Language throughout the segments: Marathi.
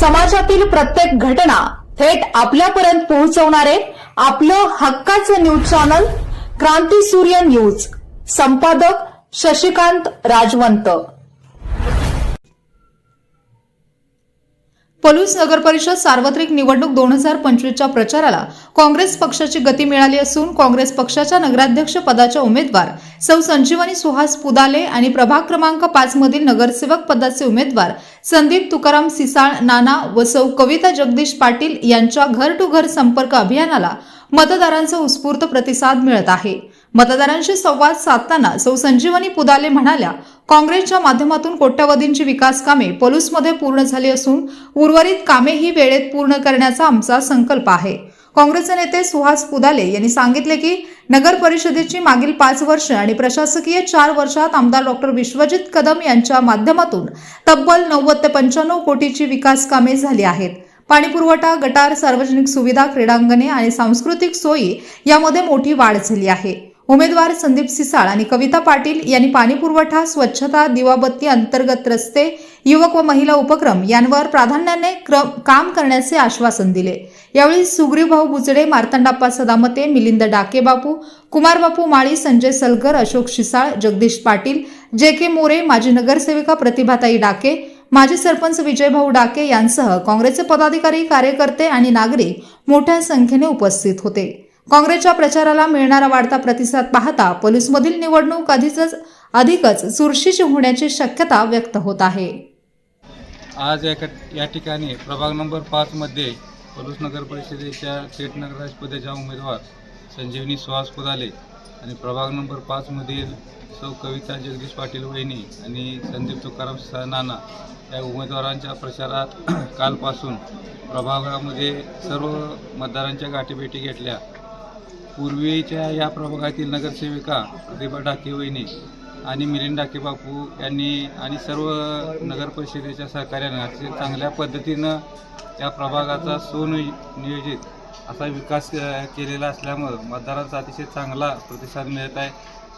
समाजातील प्रत्येक घटना थेट आपल्यापर्यंत पोहोचवणारे आपलं हक्काचं न्यूज चॅनल क्रांती सूर्य न्यूज. संपादक शशिकांत राजवंत. पलूस नगर परिषद सार्वत्रिक निवडणूक दोन हजार पंचवीसच्या प्रचाराला काँग्रेस पक्षाची गती मिळाली असून काँग्रेस पक्षाच्या नगराध्यक्ष पदाच्या उमेदवार सौ संजीवनी सुहास पुदाले आणि प्रभाग क्रमांक पाच मधील नगरसेवक पदाचे उमेदवार संदीप तुकाराम सिसाळ नाना व सौ कविता जगदीश पाटील यांच्या घर टू घर संपर्क अभियानाला मतदारांचा उत्स्फूर्त प्रतिसाद मिळत आहे. मतदारांशी संवाद साधताना सौ संजीवनी पुदाले म्हणाल्या काँग्रेसच्या माध्यमातून कोट्यवधींची विकास कामे पलूसमध्ये पूर्ण झाली असून उर्वरित कामेही वेळेत पूर्ण करण्याचा आमचा संकल्प आहे. काँग्रेसचे नेते सुहास पुदाले यांनी सांगितले की नगर परिषदेची मागील पाच वर्ष आणि प्रशासकीय चार वर्षात आमदार डॉक्टर विश्वजित कदम यांच्या माध्यमातून तब्बल नव्वद ते पंच्याण्णव कोटीची विकास कामे झाली आहेत. पाणीपुरवठा गटार सार्वजनिक सुविधा क्रीडांगणे आणि सांस्कृतिक सोयी यामध्ये मोठी वाढ झाली आहे. उमेदवार संदीप सिसाळ आणि कविता पाटील यांनी पाणीपुरवठा स्वच्छता दिवाबत्ती अंतर्गत रस्ते युवक व महिला उपक्रम यांवर प्राधान्याने क्रम काम करण्याचे आश्वासन दिले. यावेळी सुग्रीवभाऊ बुचडे मार्तंडाप्पा सदामते मिलिंद डाके बापू कुमारबापू माळी संजय सलगर अशोक शिसाळ जगदीश पाटील जे के मोरे माजी नगरसेविका प्रतिभाताई डाके माजी सरपंच विजयभाऊ डाके यांसह काँग्रेसचे पदाधिकारी कार्यकर्ते आणि नागरिक मोठ्या संख्येने उपस्थित होते. काँग्रेसच्या प्रचाराला मिळणारा वाढता प्रतिसाद पाहता पोलीसमधील निवडणूक आधीच अधिकच चुरशीची होण्याची शक्यता व्यक्त होत आहे. आज या या ठिकाणी प्रभाग नंबर पाचमध्ये पलूस नगर परिषदेच्या थेट नगराध्यक्षपदाच्या उमेदवार संजीवनी सुहास पुदाले आणि प्रभाग नंबर पाचमधील सौ कविता जगदीश पाटील वहिनी आणि संदीप तुकाराम सा- नाना या उमेदवारांच्या प्रचारात कालपासून प्रभागामध्ये सर्व मतदारांच्या गाठीभेटी घेतल्या. पूर्वीच्या या प्रभागातील नगरसेविका प्रतिभा डाके वहिनी आणि मिलिंद डाके बापू यांनी आणि सर्व नगर परिषदेच्या सहकार्यानं अतिशय चांगल्या पद्धतीनं या प्रभागाचा सुनियोजित असा विकास केलेला असल्यामुळं मतदारांचा अतिशय चांगला प्रतिसाद मिळत आहे.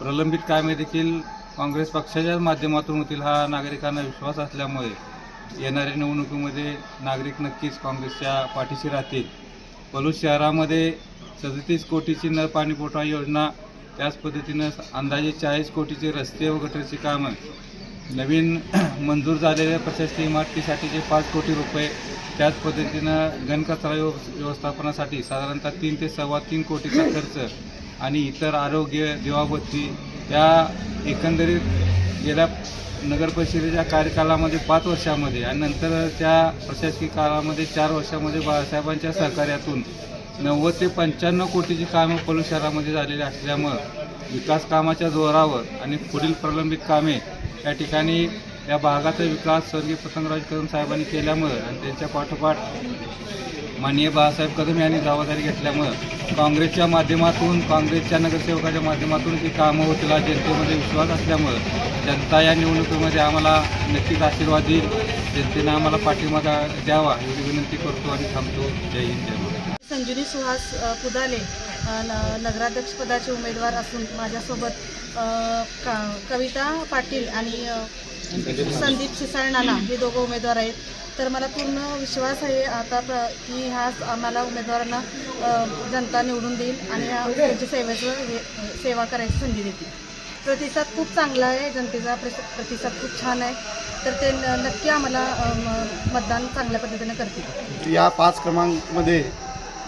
प्रलंबित कामे देखील काँग्रेस पक्षाच्या माध्यमातून होतील हा नागरिकांना विश्वास असल्यामुळे येणाऱ्या निवडणुकीमध्ये नागरिक नक्कीच काँग्रेसच्या पाठीशी राहतील. पलूस शहरामध्ये सदतीस कोटीची नळ पाणीपुरवठा योजना त्याच पद्धतीनं अंदाजे चाळीस कोटीचे रस्ते व गटरची कामं नवीन मंजूर झालेल्या प्रशासकीय इमारतीसाठीचे पाच कोटी रुपये त्याच पद्धतीनं घनकचरा व्यव व्यवस्थापनासाठी साधारणतः तीन ते सव्वा तीन कोटीचा खर्च आणि इतर आरोग्य दिवाबत्ती या एकंदरीत गेल्या नगर परिषदेच्या कार्यकालामध्ये पाच वर्षामध्ये आणि नंतर त्या प्रशासकीय काळामध्ये चार वर्षामध्ये बाळासाहेबांच्या सहकार्यातून नव्वद ते पंच्याण्णव कोटीची कामं पलू शहरामध्ये झालेली असल्यामुळं विकास कामाच्या जोरावर आणि पुढील प्रलंबित कामे या ठिकाणी या भागाचा विकास स्वर्गीय पतंगराज कदम साहेबांनी केल्यामुळं आणि त्यांच्या पाठोपाठ माननीय बाळासाहेब कदम यांनी जबाबदारी घेतल्यामुळं काँग्रेसच्या माध्यमातून काँग्रेसच्या नगरसेवकाच्या माध्यमातून ही कामं होतील हा जनतेमध्ये विश्वास असल्यामुळं जनता या निवडणुकीमध्ये आम्हाला नक्कीच आशीर्वाद देईल. जनतेनं आम्हाला पाठिंबा द्या- द्यावा एवढी विनंती करतो आणि थांबतो. जय हिंद जय संजुनी सुहास पुदाले न- नगराध्यक्षपदाचे उमेदवार असून माझ्यासोबत का कविता पाटील आणि संदीप सिसाळ हे दोघं उमेदवार आहेत. तर मला पूर्ण विश्वास आहे आता प्र की ह्या आम्हाला उमेदवारांना जनता निवडून देईल आणि त्यांच्या सेवेचं हे सेवा करायची संधी देतील. प्रतिसाद खूप चांगला आहे जनतेचा प्रस- प्रतिसाद खूप छान आहे. तर ते न- नक्की आम्हाला मतदान चांगल्या पद्धतीने करतील. या पाच क्रमांकमध्ये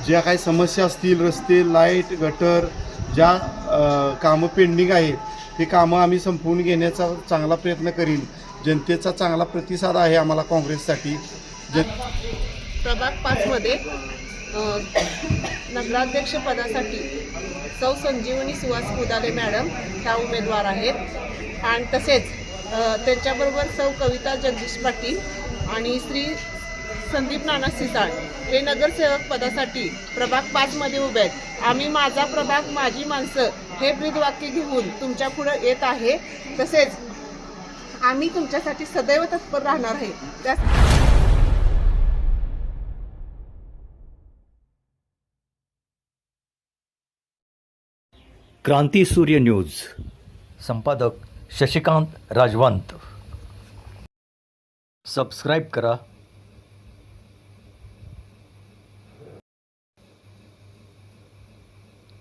ज्या काही समस्या असतील रस्ते लाइट गटर ज्या कामं पेंडिंग आहेत ते कामं आम्ही संपवून घेण्याचा चांगला प्रयत्न करीन. जनतेचा चांगला प्रतिसाद आहे आम्हाला काँग्रेससाठी. जन प्रभाग पाचमध्ये नगराध्यक्षपदासाठी सौ संजीवनी सुहास पुदाले मॅडम ह्या उमेदवार आहेत. आणि तसेच त्यांच्याबरोबर सौ कविता जगदीश पाटील आणि श्री संदीप नाना सिसाळ हे नगरसेवक पदासाठी प्रभाग पाचमध्ये उभे आहेत. आम्ही माझा प्रभाग माझी माणसं हे ब्रीदवाक्य घेऊन तुमच्या पुढं येत आहे. तसेच आम्ही तुमच्यासाठी सदैव तत्पर राहणार आहे. त्या क्रांती सूर्य न्यूज. संपादक शशिकांत राजवंत. सबस्क्राईब करा.